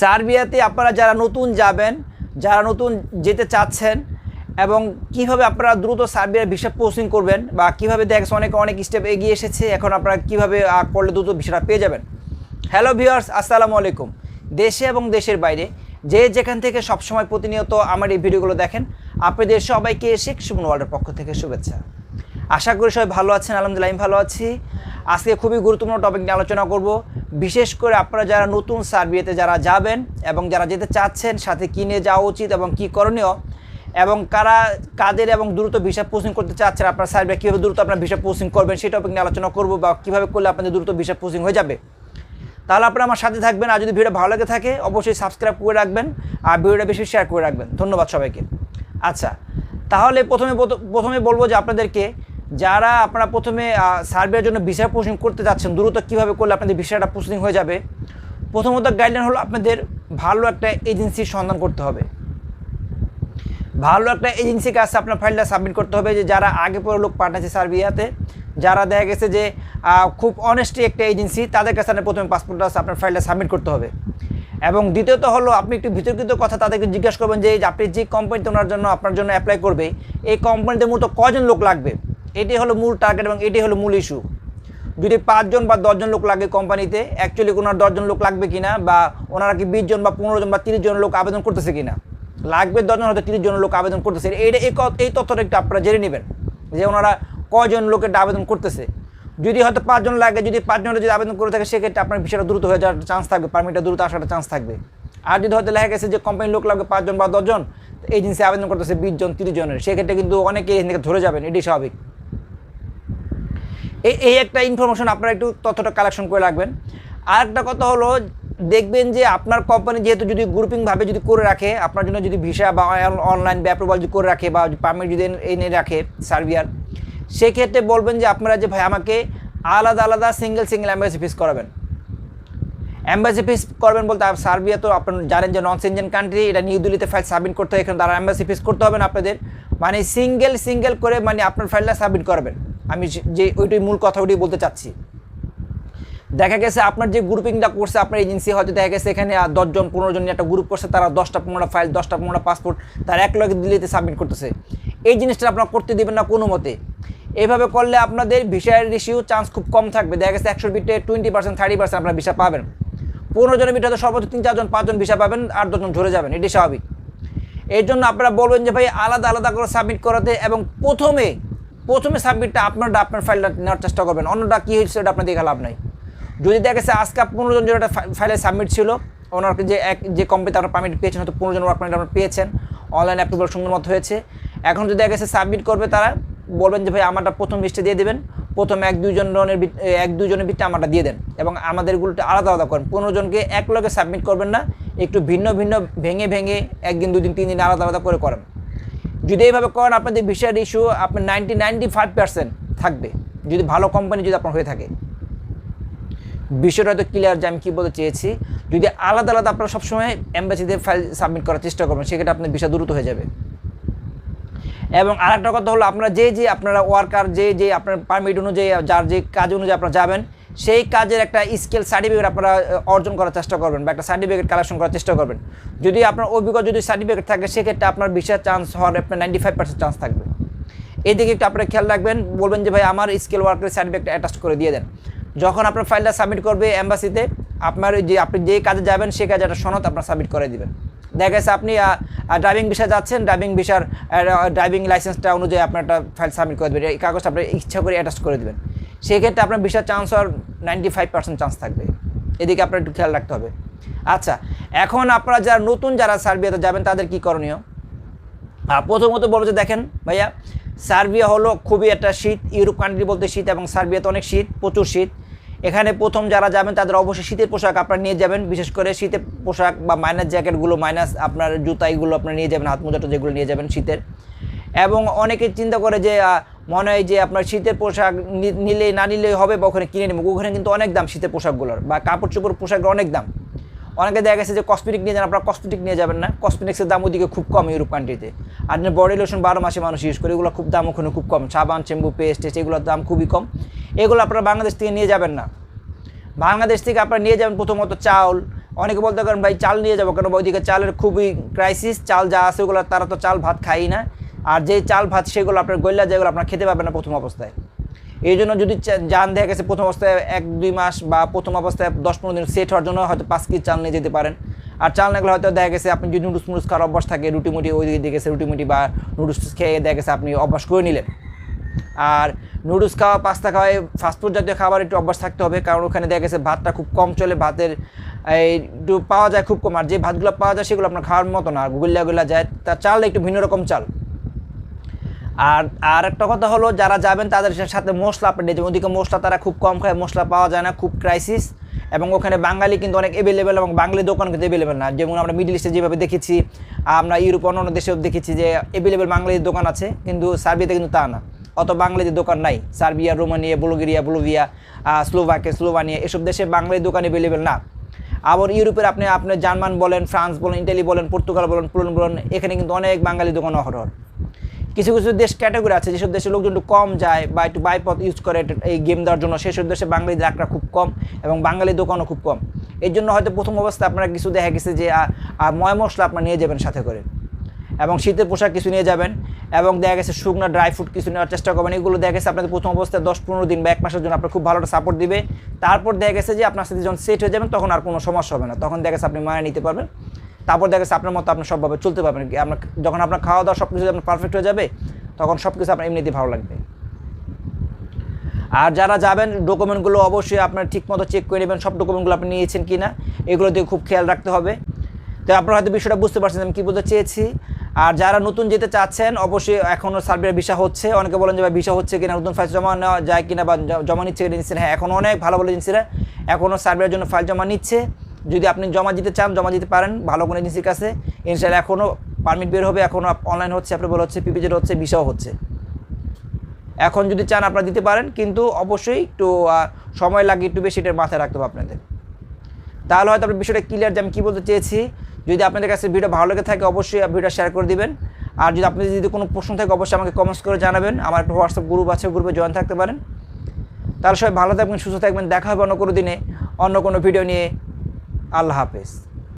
সার্বিয়াতে আপনারা যারা নতুন যাবেন, যারা নতুন যেতে চাচ্ছেন এবং কীভাবে আপনারা দ্রুত সার্বিয়ার ভিসা পোস্টিং করবেন বা কীভাবে দেখছেন অনেক অনেক স্টেপ এগিয়ে এসেছে, এখন আপনারা কীভাবে করলে দ্রুত ভিসাটা পেয়ে যাবেন। হ্যালো ভিউয়ার্স আসসালামু আলাইকুম। দেশে এবং দেশের বাইরে যে যেখান থেকে সবসময় প্রতিনিয়ত আমার এই ভিডিওগুলো দেখেন, আপনাদের সবাইকে শেখ সুমন ওয়ার্ল্ডের পক্ষ থেকে শুভেচ্ছা। আশা করি সবাই ভালো আছেন, আলহামদুলিল্লাহ আমি ভালো আছি। আজকে খুবই গুরুত্বপূর্ণ টপিক নিয়ে আলোচনা করব। বিশেষ করে আপনারা যারা নতুন সার্বিয়াতে যারা যাবেন এবং যারা যেতে চাচ্ছেন, সাথে কী নিয়ে যাওয়া উচিত এবং কী করণীয় এবং কারা কাদের এবং দ্রুত ভিসা পোস্টিং করতে চাচ্ছেন, আপনার সার্বিয়া কীভাবে দ্রুত আপনার ভিসা পোস্টিং করবেন সেই টপিক নিয়ে আলোচনা করব বা কীভাবে করলে আপনাদের দ্রুত ভিসা পোস্টিং হয়ে যাবে। তাহলে আপনারা আমার সাথে থাকবেন, আর যদি ভিডিও ভালো লাগে থাকে, অবশ্যই সাবস্ক্রাইব করে রাখবেন আর ভিডিওটা বেশি শেয়ার করে রাখবেন। ধন্যবাদ সবাইকে। আচ্ছা তাহলে প্রথমে প্রথমে বলব যে আপনাদেরকে যারা আপনারা প্রথমে সার্ভের জন্য ভিসা পোস্টিং করতে যাচ্ছেন, দ্রুত কীভাবে করলে আপনাদের ভিসাটা পোস্টিং হয়ে যাবে? প্রথমত গাইডলাইন হলো আপনাদের ভালো একটা এজেন্সির সন্ধান করতে হবে। ভালো একটা এজেন্সির কাছে আপনার ফাইলটা সাবমিট করতে হবে যে যারা আগে পরে লোক পাঠাচ্ছে সার্বিয়াতে যারা দেখা গেছে যে খুব অনেস্টি একটা এজেন্সি তাদের কাছে আপনার প্রথমে পাসপোর্টটা আপনার ফাইলটা সাবমিট করতে হবে। এবং দ্বিতীয়ত হলো, আপনি একটু বিতর্কিত কথা তাদেরকে জিজ্ঞাসা করবেন যে আপনি যে কোম্পানিতে ওনার জন্য, আপনার জন্য অ্যাপ্লাই করবে, এই কোম্পানিতে মূলত কজন লোক লাগবে? এটি হলো মূল টার্গেট এবং এটি হলো মূল ইস্যু যদি পাঁচজন বা দশজন লোক লাগে কোম্পানিতে অ্যাকচুয়ালি ওনার দশজন লোক লাগবে কিনা বা ওনারা কি বিশ জন বা পনেরো জন বা তিরিশ জন লোক আবেদন করতেছে কিনা? লাগবে দশজন, হয়তো তিরিশ জন লোক আবেদন করতেছে। এইটা এই তথ্যটা একটু আপনারা জেনে নেবেন, যে ওনারা কজন লোকের আবেদন করতেছে। যদি হয়তো পাঁচজন লাগে, যদি পাঁচজনের যদি আবেদন করে থাকে, সেক্ষেত্রে আপনার বিষয়টা দ্রুত হয়ে যাওয়ার চান্স থাকবে পারমিটটা দ্রুত আসার চান্স থাকবে। আর যদি হয়তো লেখা গেছে যে কোম্পানির লোক লাগবে পাঁচজন বা দশজন এজেন্সি আবেদন করতেছে বিশ জন, তিরিশ জনের, সেক্ষেত্রে কিন্তু অনেকে এখান থেকে ধরে যাবেন এটি স্বাভাবিক। এই এই একটা ইনফরমেশন আপনারা একটু তথ্যটা কালেকশন করে রাখবেন। আর একটা কথা হলো, দেখবেন যে আপনার কোম্পানি যেহেতু যদি গ্রুপিংভাবে যদি করে রাখে, আপনার জন্য যদি ভিসা বা অনলাইন অ্যাপ্রুভাল যদি করে রাখে বা পারমিট যদি এনে- রাখে সার্বিয়ার সেক্ষেত্রে বলবেন যে আপনারা যে ভাই আমাকে আলাদা আলাদা সিঙ্গেল সিঙ্গেল অ্যাম্বাসি ফিস করাবেন। অ্যাম্বাসি ফিস করবেন বলতে সার্বিয়া তো আপনার জানেন যে নন সেনজেন কান্ট্রি এটা নিউ দিল্লিতে ফাইল সাবমিট করতে হয়, এখানে তারা অ্যাম্বাসি ফিস করতে হবে আপনাদের। মানে সিঙ্গেল সিঙ্গেল করে মানে আপনার ফাইলটা সাবমিট করবেন। আমি যে- ওইটাই মূল কথা, ওইটাই বলতে চাচ্ছি। দেখা গেছে আপনার যে গ্রুপিংটা করছে, আপনার এজেন্সি হয়তো দেখা গেছে এখানে দশজন, পনেরো জন একটা গ্রুপ করছে, তারা দশটা পনেরোটা ফাইল দশটা পনেরোটা পাসপোর্ট তারা এক লগে দিল্লিতে সাবমিট করতেছে। এই জিনিসটা আপনারা করতে দেবেন না কোনো মতে। এইভাবে করলে আপনাদের ভিসার রেশিও চান্স খুব কম থাকবে। দেখা গেছে একশো ভিতরে টোয়েন্টি পার্সেন্ট থার্টি পার্সেন্ট আপনার ভিসা পাবেন। পনেরো জনের ভিতরে হয়তো সর্বোচ্চ তিন, চারজন, পাঁচজন ভিসা পাবেন আর দশজন ঝরে যাবেন। এটি স্বাভাবিক। এর জন্য আপনারা বলবেন যে, ভাই, আলাদা আলাদা করে সাবমিট করাতে এবং প্রথমে প্রথমে সাবমিটটা আপনারটা আপনার ফাইলটা নেওয়ার চেষ্টা করবেন। অন্যটা কী হয়েছিল সেটা আপনার দেখে লাভ নাই। যদি দেখা গেছে আজকে পনেরো জন একটা ফাইলে সাবমিট ছিল, ওনার যে এক, যে কোম্পানিতে আপনার পারমিট পেয়েছেন, হয়তো পনেরো জন ওয়ার্ক পারমিট আপনার পেয়েছেন। অনলাইন অ্যাপ্রুভাল সুন্দর মতো হয়েছে। এখন যদি দেখা গেছে সাবমিট করবে তারা, বলবেন যে ভাই আমারটা প্রথম লিস্টে দিয়ে দেবেন। প্রথম এক দুইজনের ভিত- এক দুইজনের ভিত্তিতে আমারটা দিয়ে দেন এবং আমাদেরগুলোটা আলাদা আলাদা করেন। পনেরো জনকে এক লগে সাবমিট করবেন না, একটু ভিন্ন ভিন্ন, ভেঙে ভেঙে একদিন, দুদিন, তিন দিন আলাদা আলাদা করে করেন। যদি এইভাবে করেন আপনাদের ভিসার ইস্যু আপনার নাইনটি নাইনটি ফাইভ পার্সেন্ট থাকবে। যদি ভালো কোম্পানি যদি আপনার হয়ে থাকে। বিষয়টা হয়তো ক্লিয়ার যে আমি কী বলতে চেয়েছি। যদি আলাদা আলাদা আপনারা সবসময় অ্যাম্বাসিতে ফাইল সাবমিট করার চেষ্টা করবেন, সেক্ষেত্রে আপনার ভিসা দ্রুত হয়ে যাবে। এবং আরেকটা কথা হলো, আপনারা যে যে আপনারা ওয়ার্কার যে যে আপনার পারমিট অনুযায়ী, যার যে কাজ অনুযায়ী আপনারা যাবেন সেই কাজের একটা স্কিল সার্টিফিকেট আপনারা অর্জন করার চেষ্টা করবেন বা একটা সার্টিফিকেট কালেকশন করার চেষ্টা করবেন। যদি আপনার অভিজ্ঞতা যদি সার্টিফিকেট থাকে, সেক্ষেত্রে আপনার ভিসার চান্স হওয়ার আপনার নাইনটি ফাইভ পার্সেন্ট চান্স থাকবে। এদিকে একটু আপনারা খেয়াল রাখবেন, বলবেন যে ভাই, আমার স্কিল ওয়ার্কের সার্টিফিকেট অ্যাটাচ করে দিয়ে দেন। যখন আপনার ফাইলটা সাবমিট করবে অ্যাম্বাসিতে আপনার যে, আপনি যে কাজে যাবেন সেই কাজে একটা সনদ আপনার সাবমিট করে দেবেন। দেখা গেছে আপনি ড্রাইভিং ভিসা যাচ্ছেন ড্রাইভিং ভিসার ড্রাইভিং লাইসেন্সটা অনুযায়ী আপনার একটা ফাইল সাবমিট করে দেবেন। এই কাগজটা আপনি ইচ্ছা করে অ্যাটাচ করে দেবেন। সেক্ষেত্রে আপনার ভিসার চান্স হওয়ার নাইনটি ফাইভ পার্সেন্ট চান্স থাকবে। এদিকে আপনার একটু খেয়াল রাখতে হবে। আচ্ছা এখন আপনারা যারা নতুন যারা সার্বিয়াতে যাবেন, তাদের কী করণীয়? আর প্রথমত বলব যে দেখেন ভাইয়া, সার্বিয়া হলো খুবই একটা শীত, ইউরোপ কান্ট্রি বলতে শীত এবং সার্বিয়াতে অনেক শীত, প্রচুর শীত। এখানে প্রথম যারা যাবেন, তাদের অবশ্যই শীতের পোশাক আপনারা নিয়ে যাবেন, বিশেষ করে শীতের পোশাক বা মাইনাস জ্যাকেটগুলো, মাইনাস আপনার জুতা এগুলো আপনারা নিয়ে যাবেন, হাত মোজাটা যেগুলো নিয়ে যাবেন শীতের। এবং অনেকে চিন্তা করে যে মনে হয় যে আপনার শীতের পোশাক নিলে, না নিলেই হবে বা ওখানে কিনে নেব। ওখানে কিন্তু অনেক দাম শীতের পোশাকগুলোর বা কাপড় চোপড় পোশাকের অনেক দাম। অনেকে দেখা গেছে যে কসমেটিক নিয়ে যান, আপনারা কসমেটিক নিয়ে যাবেন না। কসমেটিক্সের দাম ওদিকে খুব কম ইউরোপ কান্ট্রিতে আর বডি লোশন বারো মাসে মানুষ ইউজ করে এগুলো খুব দাম ওখানে খুব কম। সাবান শ্যাম্পু পেস্ট এগুলোর দাম খুবই কম। এগুলো আপনারা বাংলাদেশ থেকে নিয়ে যাবেন না। বাংলাদেশ থেকে আপনারা নিয়ে যাবেন প্রথমত চাউল অনেকে বলতে পারেন, ভাই, চাল নিয়ে যাব কেন? ওইদিকে চালের খুবই ক্রাইসিস চাল যা আছে ওগুলো, তারা তো চাল ভাত খাই না। আর যে চাল ভাত সেগুলো আপনার গল্লা যেগুলো আপনার খেতে পারবেন না প্রথম অবস্থায়। এই জন্য যদি যান দেখা গেছে প্রথম অবস্থায় এক, দুই মাস বা প্রথম অবস্থায় দশ পনেরো দিন সেট হওয়ার জন্য হয়তো পাঁচ কেজি চাল নিয়ে যেতে পারেন। আর চাল না গেলে হয়তো দেখা গেছে আপনি যদি নুডলস মুডলস খাওয়ার অভ্যাস থাকে, রুটি মুটি ওই দিকে গেছে, রুটি মুটি বা নুডলস খেয়ে দেখা গেছে, আপনি অভ্যাস করে নিলেন। আর নুডলস খাওয়া, পাস্তা খাওয়ায় ফাস্টফুড জাতীয় খাবার একটু অভ্যাস থাকতে হবে, কারণ ওখানে দেখা গেছে ভাতটা খুব কম চলে, ভাতের একটু পাওয়া যায় খুব কম। আর যে ভাতগুলো পাওয়া যায় সেগুলো আপনার খাওয়ার মতো না। গুল্লা গুলা যায় তার চাল একটু ভিন্ন রকম চাল। আর আর একটা কথা হলো, যারা যাবেন তাদের সাথে মশলা আপনি নিয়ে যাবেন ওদিকে মশলা তারা খুব কম খায়, মশলা পাওয়া যায় না, খুব ক্রাইসিস এবং ওখানে বাঙালি কিন্তু অনেক অ্যাভেলেবেল এবং বাঙালি দোকান কিন্তু অ্যাভেলেবেল না। যেমন আমরা মিডিল ইস্টে যেভাবে দেখেছি, আমরা ইউরোপ অন্যান্য দেশেও দেখেছি যে অ্যাভেলেবেল বাঙালির দোকান আছে, কিন্তু সার্বিয়াতে কিন্তু তা না। অত বাঙালিদের দোকান নাই। সার্বিয়া, রোমানিয়া, বুলগেরিয়া, বুলোভিয়া স্লোভাকে স্লোভানিয়া, এসব দেশে বাঙালির দোকান অ্যাভেলেবেল না। আবার ইউরোপের আপনি আপনি জার্মান বলেন, ফ্রান্স বলেন ইটালি বলেন, পর্তুগাল বলেন, পোল্যান্ড বলেন, এখানে কিন্তু অনেক বাঙালি দোকান অহরহ। কিছু কিছু দেশ ক্যাটাগরি আছে, যেসব দেশে লোকজন একটু কম যায় বা একটু বাইপথ ইউজ করে এই গেম দেওয়ার জন্য, সেসব দেশে বাঙালিদের আঁকড়া খুব কম এবং বাঙালি দোকানও খুব কম। এর জন্য হয়তো প্রথম অবস্থায় আপনারা কিছু দেখা গেছে যে ময় মশলা আপনার নিয়ে যাবেন সাথে করে। এবং শীতের পোশাক কিছু নিয়ে যাবেন এবং দেখা গেছে শুকনো ড্রাই ফ্রুট কিছু নেওয়ার চেষ্টা করবেন। এগুলো দেখা গেছে আপনাদের প্রথম অবস্থায় দশ পনেরো দিন বা এক মাসের জন্য আপনার খুব ভালো একটা সাপোর্ট দিবে। তারপর দেখা গেছে যে আপনার সাথে যখন সেট হয়ে যাবেন, তখন আর কোনো সমস্যা হবে না। তখন দেখা গেছে আপনি মায়া নিতে পারবেন। তারপর দেখা গেছে আপনার মতো আপনি সবভাবে চলতে পারবেন। আপনার যখন আপনার খাওয়া দাওয়া সব কিছু আপনার পারফেক্ট হয়ে যাবে, তখন সব কিছু আপনার এমনিতেই ভালো লাগবে। আর যারা যাবেন ডকুমেন্টগুলো অবশ্যই আপনার ঠিকমতো চেক করে নেবেন, সব ডকুমেন্টগুলো আপনি নিয়েছেন কি না এগুলো দিয়ে খুব খেয়াল রাখতে হবে। তো আপনারা হয়তো বিষয়টা বুঝতে পারছেন আমি কী বলতে চেয়েছি। আর যারা নতুন যেতে চাচ্ছেন, অবশ্যই এখনও সার্বিয়ার ভিসা হচ্ছে। অনেকে বলেন যে ভিসা হচ্ছে কিনা, নতুন ফাইল জমা নেওয়া যায় কিনা বা জমা নিচ্ছে কিনা। হ্যাঁ এখন অনেক ভালো ভালো এজেন্সিরা এখনও সার্বিয়ার জন্য ফাইল জমা নিচ্ছে। যদি আপনি জমা দিতে চান, জমা দিতে পারেন ভালো কোনো এজেন্সির কাছে। ইনশাল্লাহ এখনও পারমিট বের হবে এখনও অনলাইন হচ্ছে অ্যাপ্রুভাল হচ্ছে পিপিজেড হচ্ছে, ভিসাও হচ্ছে। এখন যদি চান আপনারা দিতে পারেন, কিন্তু অবশ্যই একটু সময় লাগে একটু বেশি এটার মাথায় রাখতে হবে আপনাদের। তাহলে হয়তো আপনার বিষয়টা ক্লিয়ার যে আমি কী বলতে চেয়েছি। যদি আপনাদের কাছে ভিডিও ভালো লেগে থাকে, অবশ্যই ভিডিও শেয়ার করে দিবেন। আর যদি আপনাদের যদি কোনো প্রশ্ন থাকে, অবশ্যই আমাকে কমেন্টস করে জানাবেন। আমার একটা হোয়াটসঅ্যাপ গ্রুপ আছে গ্রুপে জয়েন থাকতে পারেন। তাহলে সবাই ভালো থাকবেন, সুস্থ থাকবেন। দেখা হবে অন্য কোনো দিনে, অন্য কোনো ভিডিও নিয়ে। আল্লাহ হাফেজ।